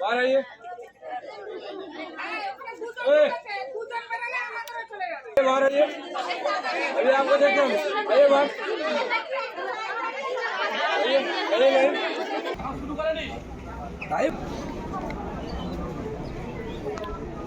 बाहर आइए बाहर आइए अभी आपको देखता हूँ आइए बाहर शुरू करें नहीं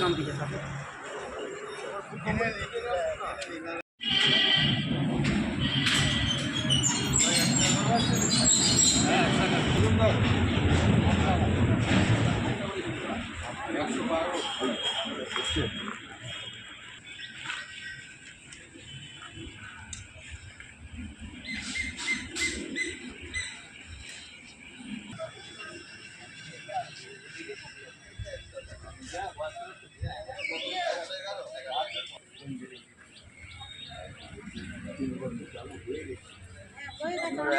দাম দিয়ে থাকে একশো বারো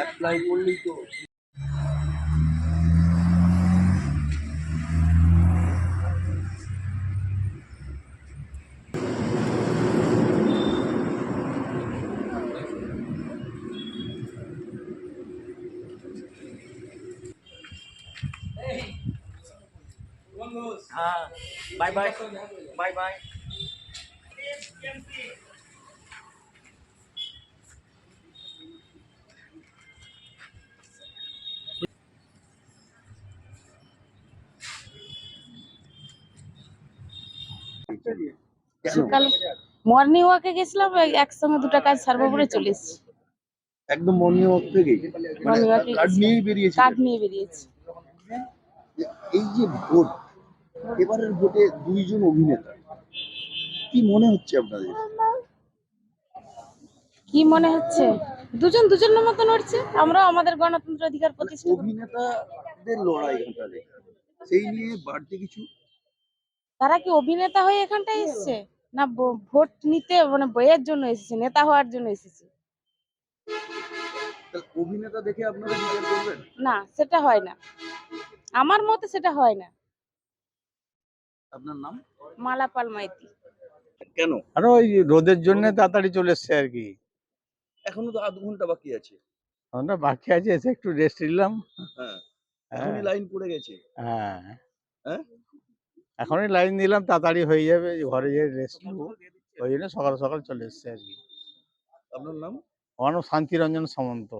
apply only to Hey, one ah, bye bye. Bye bye. সকাল মর্নিং ওয়াকে গেছিলাম একসঙ্গে দুটো কাজ করে চলে এসেছি। একদম মর্নিং ওয়াক থেকেই মর্নিং ওয়াকে কার্ড নিয়েই বেরিয়েছে। কার্ড নিয়ে বেরিয়েছি। এই যে ভোট এবারের ভোটে দুইজন অভিনেতা কি মনে হচ্ছে আপনাদের? কি মনে হচ্ছে? দুজন দুজনের মতো নড়ছে আমরাও আমাদের গণতন্ত্র অধিকার প্রতিষ্ঠা অভিনেতাদের লড়াই এখানটাতে সেই নিয়ে বাড়তি কিছু? তারা কি অভিনেতা হয়ে এখানটায় এসেছে? না ভোট নিতে মানে বইয়ের জন্য এসেছে নেতা হওয়ার জন্য এসেছে। অভিনেতা দেখে আপনারা বিচার করবেন? না সেটা হয় না। আমার মতে সেটা হয় না। আপনার নাম? মালা পাল মাইতি। কেন? আর ওই রোদের জন্য তাড়াতাড়ি চলে এসছে আর কি। এখনও তো আধ ঘণ্টা বাকি আছে। আমরা বাকি আছে এসে একটু রেস্ট নিলাম। হ্যাঁ হ্যাঁ। এখনই লাইন পড়ে গেছে। হ্যাঁ। হ্যাঁ? এখনই লাইন দিলাম তাড়াতাড়ি হয়ে যাবে ঘরে গিয়ে রেস্ট নেব। ওই জন্য সকাল সকাল চলে এসছে আর কি। আপনার নাম? আমার নাম শান্তিরঞ্জন সামন্ত।